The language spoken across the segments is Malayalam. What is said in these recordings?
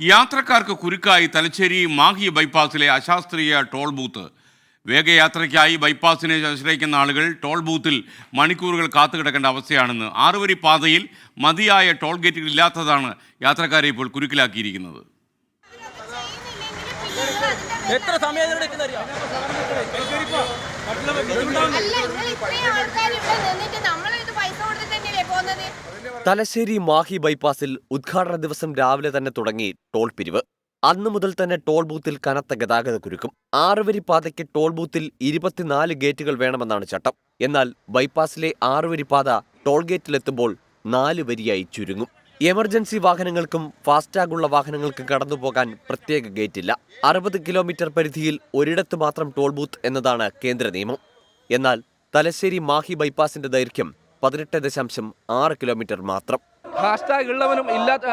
യാത്രക്കാർക്ക് കുരുക്കായി തലശ്ശേരി മാഹി ബൈപ്പാസിലെ അശാസ്ത്രീയ ടോൾ ബൂത്ത്. വേഗയാത്രയ്ക്കായി ബൈപ്പാസിനെ ആശ്രയിക്കുന്ന ആളുകൾ ടോൾ ബൂത്തിൽ മണിക്കൂറുകൾ കാത്തുകിടക്കേണ്ട അവസ്ഥയാണെന്ന് ആറുവരി പാതയിൽ മതിയായ ടോൾ ഗേറ്റുകൾ ഇല്ലാത്തതാണ് യാത്രക്കാരെ ഇപ്പോൾ കുരുക്കിലാക്കിയിരിക്കുന്നത്. എത്ര സമയം നിന്നിട്ട് നമ്മൾ ഇത് പൈസ തലശ്ശേരി മാഹി ബൈപ്പാസിൽ ഉദ്ഘാടന ദിവസം രാവിലെ തന്നെ തുടങ്ങി ടോൾ പിരിവ്. അന്നു മുതൽ തന്നെ ടോൾ ബൂത്തിൽ കനത്ത ഗതാഗത കുരുക്കും. ആറുവരി പാതയ്ക്ക് ടോൾ ബൂത്തിൽ ഇരുപത്തിനാല് ഗേറ്റുകൾ വേണമെന്നാണ് ചട്ടം. എന്നാൽ ബൈപ്പാസിലെ ആറുവരി പാത ടോൾ ഗേറ്റിലെത്തുമ്പോൾ നാല് വരിയായി ചുരുങ്ങും. എമർജൻസി വാഹനങ്ങൾക്കും ഫാസ്ടാഗുള്ള വാഹനങ്ങൾക്കും കടന്നുപോകാൻ പ്രത്യേക ഗേറ്റില്ല. അറുപത് കിലോമീറ്റർ പരിധിയിൽ ഒരിടത്ത് മാത്രം ടോൾ ബൂത്ത് എന്നതാണ് കേന്ദ്ര നിയമം. എന്നാൽ തലശ്ശേരി മാഹി ബൈപ്പാസിന്റെ ദൈർഘ്യം പതിനെട്ട് ദശാംശം ആറ് കിലോമീറ്റർ മാത്രം. ഹാഷ്ടാഗ് ഉള്ളവനും ഇല്ലാത്ത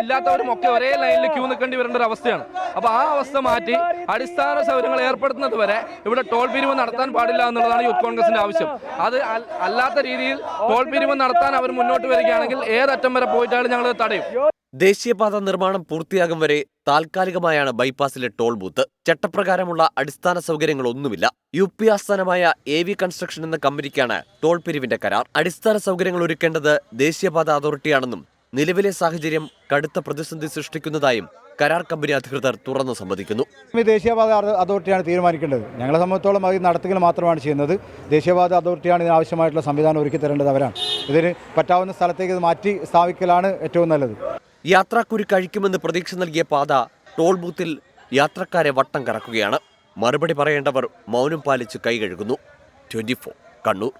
ഇല്ലാത്തവരും ഒക്കെ ഒരേ ലൈനിൽ ക്യൂ നിൽക്കേണ്ടി വരേണ്ട ഒരു അവസ്ഥയാണ്. അപ്പോൾ ആ അവസ്ഥ മാറ്റി അടിസ്ഥാന സൗകര്യങ്ങൾ ഏർപ്പെടുത്തുന്നത് വരെ ഇവിടെ ടോൾ പിരിവ് നടത്താൻ പാടില്ല എന്നുള്ളതാണ് യൂത്ത് കോൺഗ്രസിന്റെ ആവശ്യം. അത് അല്ലാത്ത രീതിയിൽ ടോൾ പിരിവ് നടത്താൻ അവർ മുന്നോട്ട് വരികയാണെങ്കിൽ ഏതറ്റം വരെ പോയിട്ടാണ് ഞങ്ങൾ തടയും. ദേശീയപാത നിർമ്മാണം പൂർത്തിയാകും വരെ താൽക്കാലികമായാണ് ബൈപ്പാസിലെ ടോൾ ബൂത്ത്. ചട്ടപ്രകാരമുള്ള അടിസ്ഥാന സൗകര്യങ്ങളൊന്നുമില്ല. യു പി ആസ്ഥാനമായ എ വി കൺസ്ട്രക്ഷൻ എന്ന കമ്പനിക്കാണ് ടോൾ പിരിവിന്റെ കരാർ. അടിസ്ഥാന സൗകര്യങ്ങൾ ഒരുക്കേണ്ടത് ദേശീയപാത അതോറിറ്റിയാണെന്നും നിലവിലെ സാഹചര്യം കടുത്ത പ്രതിസന്ധി സൃഷ്ടിക്കുന്നതായും കരാർ കമ്പനി അധികൃതർ തുറന്നു സമ്മതിക്കുന്നു. ദേശീയപാത അതോ- അതോറിറ്റിയാണ് തീരുമാനിക്കേണ്ടത്. ഞങ്ങളെ സംബന്ധിച്ചോളം അത് നടത്തുക മാത്രമാണ് ചെയ്യുന്നത്. ദേശീയപാത അതോറിറ്റിയാണ് ഇതിനാവശ്യമായിട്ടുള്ള സംവിധാനം ഒരുക്കി തരേണ്ടത് അവരാണ്. ഇതിന് പറ്റാവുന്ന സ്ഥലത്തേക്ക് മാറ്റി സ്ഥാപിക്കലാണ് ഏറ്റവും നല്ലത്. യാത്രാക്കുരി കഴിക്കുമെന്ന് പ്രതീക്ഷ നൽകിയ പാത ടോൾ ബൂത്തിൽ യാത്രക്കാരെ വട്ടം കറക്കുകയാണ്. മറുപടി പറയേണ്ടവർ മൗനം പാലിച്ച് കൈകഴുകുന്നു ട്വന്റി കണ്ണൂർ.